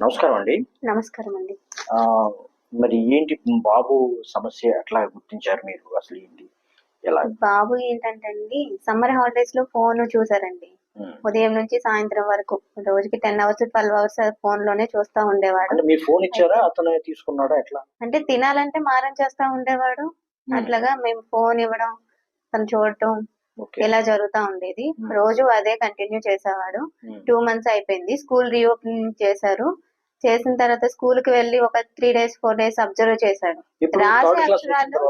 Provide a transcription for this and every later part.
నమస్కారం అండి నమస్కారం అండి మరి ఏంటి బాబు సమస్య ఎట్లా గుర్తించారు మీరు అసలు ఏంటి? ఎలా? బాబు ఏంటంటే అండి సమ్మర్ హాలిడేస్లో ఫోన్ చూసారండి. ఉదయం నుంచి సాయంత్రం వరకు రోజుకి టెన్ అవర్స్ ట్వెల్వ్ అవర్స్ ఫోన్లోనే చూస్తా ఉండేవాడు. అంటే మీరు ఫోన్ ఇచ్చారా? అతను తీసుకున్నాడా? ఎట్లా? అంటే తినాలంటే మారం చేస్తా ఉండేవాడు. అట్లాగా మేము ఫోన్ ఇవ్వడం తను చూడటం ఇలా జరుగుతా ఉండేది. రోజు అదే కంటిన్యూ చేసేవాడు. టూ మంత్స్ అయిపోయింది. స్కూల్ రీఓపెనింగ్ చేశారు. చేసిన తర్వాత స్కూల్కి వెళ్ళి ఒక three days four days observe చేశాడు. రాసే అక్షరాలు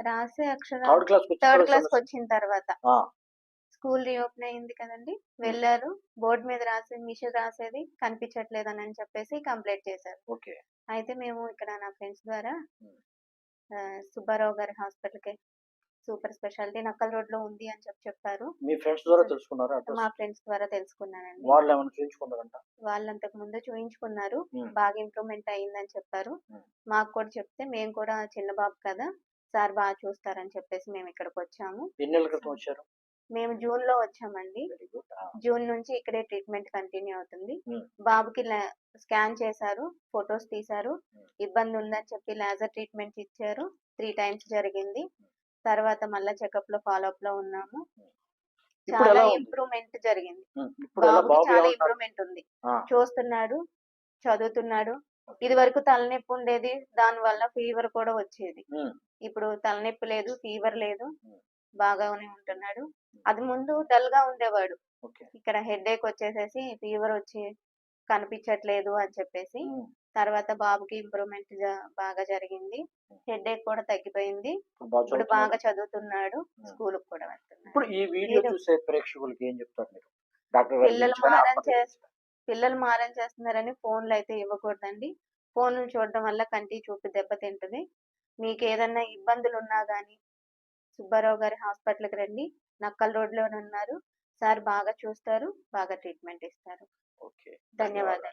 రాసే అక్షరాలు థర్డ్ క్లాస్ వచ్చిన తర్వాత. స్కూల్ రీఓపెన్ అయింది కదండి వెళ్ళారు. బోర్డు మీద రాసే మిషన్ రాసేది కనిపించట్లేదని అని చెప్పేసి కంప్లైంట్ చేశారు. ఓకే. అయితే మేము ఇక్కడ నా ఫ్రెండ్స్ ద్వారా సుబ్బారావు గారి హాస్పిటల్కి సూపర్ స్పెషాలిటీ నక్కల్ రోడ్లో ఉంది అని చెప్పి చెప్పారు. మీ ఫ్రెండ్స్ ద్వారా తెలుసుకున్నారా మా ఫ్రెండ్స్ ద్వారా తెలుసుకున్నానండి. వాళ్ళు ఏమైనా చూపించుకున్నారంట వాళ్ళు అంతకు ముందు చూయించుకున్నారు. బాగా ఇంప్రూవ్మెంట్ అయ్యిందని చెప్పారు. మాకు కూడా చెప్తే మేము కూడా చిన్న బాబు కదా సార్ బాగా చూస్తారని చెప్పేసి మేము ఇక్కడికి వచ్చాము. ఎన్ని క్రితం వచ్చారు? మేము జూన్లో వచ్చామండి జూన్ నుంచి ఇక్కడే ట్రీట్మెంట్ కంటిన్యూ అవుతుంది. బాబుకి స్కాన్ చేశారు ఫొటోస్ తీశారు. ఇబ్బంది ఉందని చెప్పి లేజర్ ట్రీట్మెంట్ ఇచ్చారు. త్రీ టైమ్స్ జరిగింది. తర్వాత మళ్ళా చెకప్లో ఫాలో అప్లో ఉన్నాము. ఇప్పుడు చాలా ఎలా ఉంది? ఇంప్రూవ్మెంట్ జరిగింది. ఇప్పుడు ఎలా బాబుకి బాబు చాలా? ఇంప్రూవ్మెంట్ ఉంది ఆ, చూస్తున్నాడు చదువుతున్నాడు. ఇది వరకు తలనొప్పి ఉండేది దాని వల్ల ఫీవర్ కూడా వచ్చేది. ఉమ్, ఇప్పుడు తలనొప్పి లేదు ఫీవర్ లేదు. Hmm. బాగానే ఉంటున్నాడు. అది ముందు డల్గా ఉండేవాడు. ఓకే. ఇక్కడ హెడ్ ఏక్ వచ్చేసేసి ఫీవర్ వచ్చి కనిపించట్లేదు అని చెప్పేసి ఉమ్, తర్వాత బాబుకి ఇంప్రూవ్మెంట్ బాగా జరిగింది. హెడ్ ఏక్ కూడా తగ్గిపోయింది. ఇప్పుడు బాగా చదువుతున్నాడా? స్కూల్ కూడా వెళ్తున్నాడు. ఇప్పుడు ఈ వీడియో చూసే ప్రేక్షకులకి ఏం చెప్తారు మీరు? డాక్టర్ పిల్లలు కానీ మారం హాస్పిటల్ చేస్ పిల్లలు మారం చేస్తున్నారని ఫోన్లు అయితే ఇవ్వకూడదండి. ఫోన్లు చూడడం వల్ల కంటి చూపు దెబ్బతింటది మీకు ఏదన్నా ఇబ్బందులు ఉన్నా గానీ సుబ్బారావు గారి హాస్పిటల్కి రండి. నక్కల్ రోడ్లోనే ఉన్నారు. సార్ బాగా చూస్తారు. బాగా ట్రీట్మెంట్ ఇస్తారు. ఓకే. ధన్యవాదాలు.